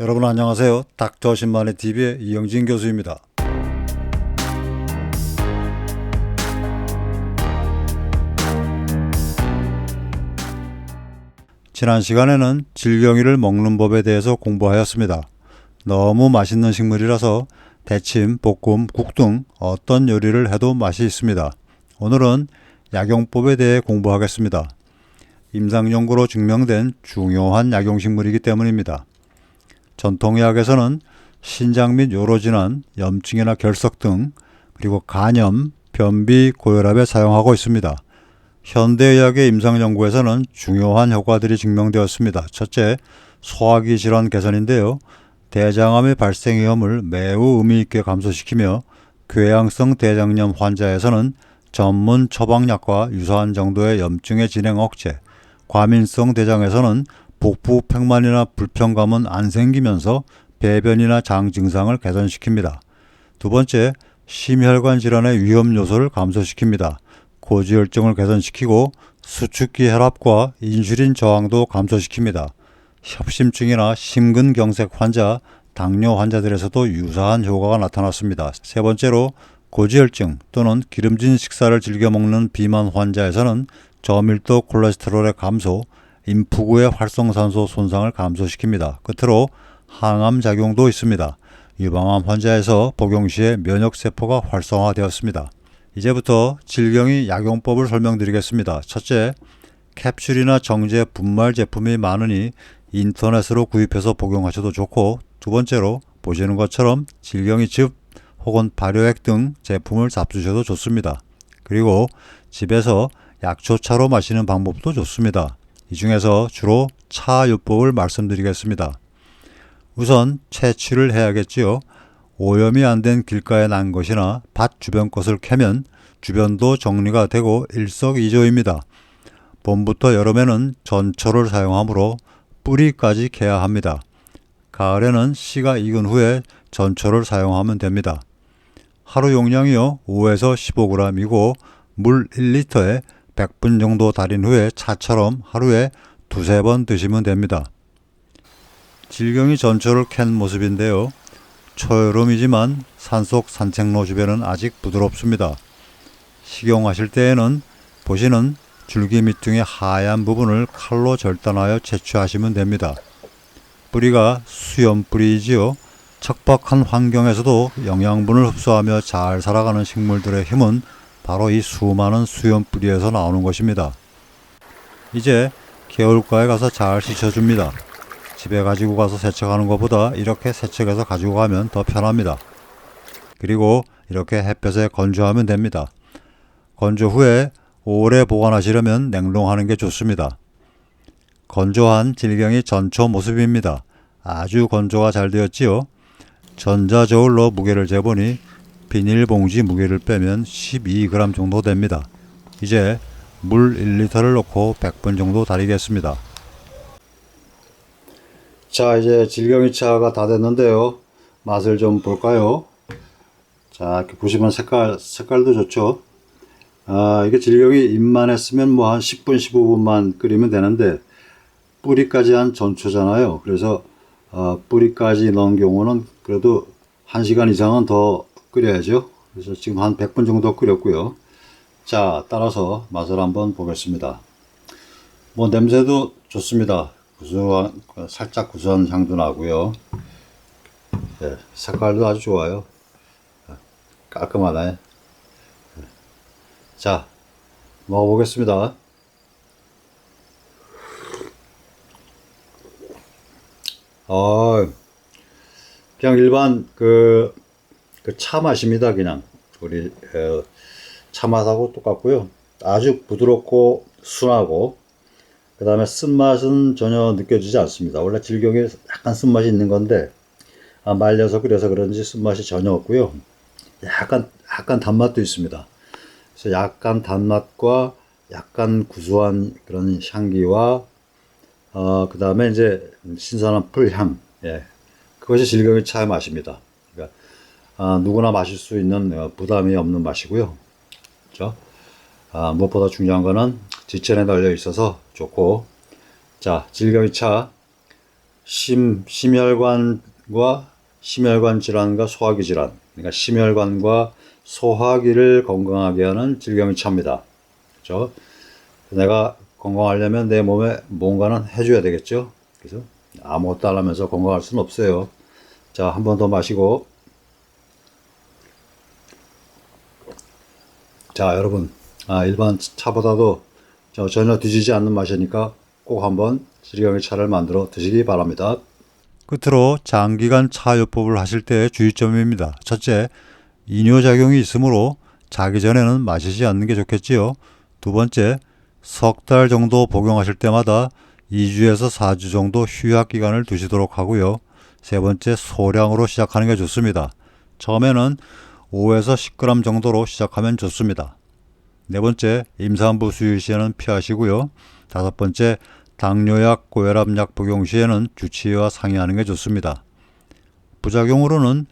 여러분 안녕하세요. 닥터 신만의 TV의 이영진 교수입니다. 지난 시간에는 질경이를 먹는 법에 대해서 공부하였습니다. 너무 맛있는 식물이라서 대침, 볶음, 국 등 어떤 요리를 해도 맛이 있습니다. 오늘은 약용법에 대해 공부하겠습니다. 임상연구로 증명된 중요한 약용식물이기 때문입니다. 전통의학에서는 신장 및 요로질환, 염증이나 결석 등 그리고 간염, 변비, 고혈압에 사용하고 있습니다. 현대의학의 임상 연구에서는 중요한 효과들이 증명되었습니다. 첫째, 소화기 질환 개선인데요. 대장암의 발생 위험을 매우 의미 있게 감소시키며 궤양성 대장염 환자에서는 전문 처방약과 유사한 정도의 염증의 진행 억제, 과민성 대장에서는 복부 팽만이나 불편감은 안 생기면서 배변이나 장 증상을 개선시킵니다. 두 번째, 심혈관 질환의 위험 요소를 감소시킵니다. 고지혈증을 개선시키고 수축기 혈압과 인슐린 저항도 감소시킵니다. 협심증이나 심근경색 환자, 당뇨 환자들에서도 유사한 효과가 나타났습니다. 세 번째로 고지혈증 또는 기름진 식사를 즐겨 먹는 비만 환자에서는 저밀도 콜레스테롤의 감소, 인프구의 활성산소 손상을 감소시킵니다. 끝으로 항암 작용도 있습니다. 유방암 환자에서 복용 시에 면역세포가 활성화되었습니다. 이제부터 질경이 약용법을 설명드리겠습니다. 첫째, 캡슐이나 정제 분말 제품이 많으니 인터넷으로 구입해서 복용하셔도 좋고 두 번째로 보시는 것처럼 질경이 즙 혹은 발효액 등 제품을 잡수셔도 좋습니다. 그리고 집에서 약초차로 마시는 방법도 좋습니다. 이 중에서 주로 차요법을 말씀드리겠습니다. 우선 채취를 해야겠지요. 오염이 안 된 길가에 난 것이나 밭 주변 것을 캐면 주변도 정리가 되고 일석이조입니다. 봄부터 여름에는 전초를 사용하므로 뿌리까지 캐야 합니다. 가을에는 씨가 익은 후에 전초를 사용하면 됩니다. 하루 용량이요 5에서 15g이고 물 1리터에 100분 정도 달인 후에 차처럼 하루에 두세 번 드시면 됩니다. 질경이 전초를 캔 모습인데요. 초여름이지만 산속 산책로 주변은 아직 부드럽습니다. 식용하실 때에는 보시는 줄기 밑둥의 하얀 부분을 칼로 절단하여 채취하시면 됩니다. 뿌리가 수염 뿌리이지요. 척박한 환경에서도 영양분을 흡수하며 잘 살아가는 식물들의 힘은 바로 이 수많은 수염 뿌리에서 나오는 것입니다. 이제 개울가에 가서 잘 씻어줍니다. 집에 가지고 가서 세척하는 것보다 이렇게 세척해서 가지고 가면 더 편합니다. 그리고 이렇게 햇볕에 건조하면 됩니다. 건조 후에 오래 보관하시려면 냉동하는 게 좋습니다. 건조한 질경이 전초 모습입니다. 아주 건조가 잘 되었지요. 전자저울로 무게를 재보니 비닐봉지 무게를 빼면 12g 정도 됩니다. 이제 물 1리터를 넣고 100분 정도 달이겠습니다. 자, 이제 질경이 차가 다 됐는데요. 맛을 좀 볼까요? 자, 이렇게 보시면 색깔, 색깔도 좋죠? 아, 이게 질경이 입만 했으면 뭐 한 10분, 15분만 끓이면 되는데, 뿌리까지 한 전초잖아요. 그래서, 어, 뿌리까지 넣은 경우는 그래도 1시간 이상은 더 끓여야죠. 그래서 지금 한 100분 정도 끓였고요. 자, 따라서 맛을 한번 보겠습니다. 뭐 냄새도 좋습니다. 구수한, 살짝 구수한 향도 나고요. 네, 색깔도 아주 좋아요. 깔끔하네. 자, 먹어보겠습니다. 어, 그냥 일반 그, 그 차 맛입니다. 그냥 우리 어, 차 맛하고 똑같고요. 아주 부드럽고 순하고 그 다음에 쓴맛은 전혀 느껴지지 않습니다. 원래 질경에 약간 쓴맛이 있는 건데 아, 말려서 그래서 그런지 쓴맛이 전혀 없고요. 약간 약간 단맛도 있습니다. 그래서 약간 단맛과 약간 구수한 그런 향기와 어, 그 다음에 이제 신선한 풀향, 예. 그것이 질경의 차의 맛입니다. 아, 누구나 마실 수 있는 어, 부담이 없는 맛이고요. 그죠? 아, 무엇보다 중요한 거는 지천에 널려 있어서 좋고, 자, 질경의 차, 심 심혈관과 심혈관 질환과 소화기 질환, 그러니까 심혈관과 소화기를 건강하게 하는 질경이 차입니다. 그렇죠? 내가 건강하려면 내 몸에 뭔가는 해줘야 되겠죠. 그래서 아무것도 안 하면서 건강할 수는 없어요. 자, 한 번 더 마시고. 자, 여러분. 아, 일반 차보다도 저 전혀 뒤지지 않는 맛이니까 꼭 한번 질경의 차를 만들어 드시기 바랍니다. 끝으로 장기간 차요법을 하실 때의 주의점입니다. 첫째, 이뇨작용이 있으므로 자기 전에는 마시지 않는 게 좋겠지요. 두 번째, 석 달 정도 복용하실 때마다 2주에서 4주 정도 휴약 기간을 두시도록 하고요. 세 번째, 소량으로 시작하는 게 좋습니다. 처음에는 5에서 10g 정도로 시작하면 좋습니다. 네 번째, 임산부 수유 시에는 피하시고요. 다섯 번째, 당뇨약, 고혈압약 복용 시에는 주치의와 상의하는 게 좋습니다. 부작용으로는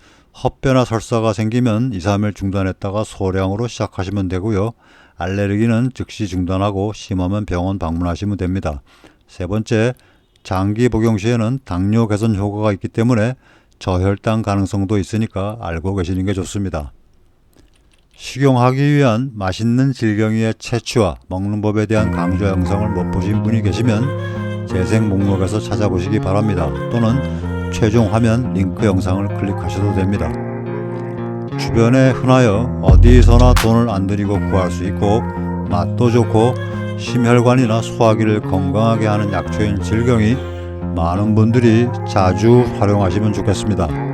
헛배나 설사가 생기면 2, 3일 중단했다가 소량으로 시작하시면 되고요. 알레르기는 즉시 중단하고 심하면 병원 방문하시면 됩니다. 세 번째, 장기 복용 시에는 당뇨 개선 효과가 있기 때문에 저혈당 가능성도 있으니까 알고 계시는 게 좋습니다. 식용하기 위한 맛있는 질경이의 채취와 먹는 법에 대한 강조 영상을 못 보신 분이 계시면 재생 목록에서 찾아보시기 바랍니다. 또는 최종 화면 링크 영상을 클릭하셔도 됩니다. 주변에 흔하여 어디서나 돈을 안 들이고 구할 수 있고 맛도 좋고 심혈관이나 소화기를 건강하게 하는 약초인 질경이 많은 분들이 자주 활용하시면 좋겠습니다.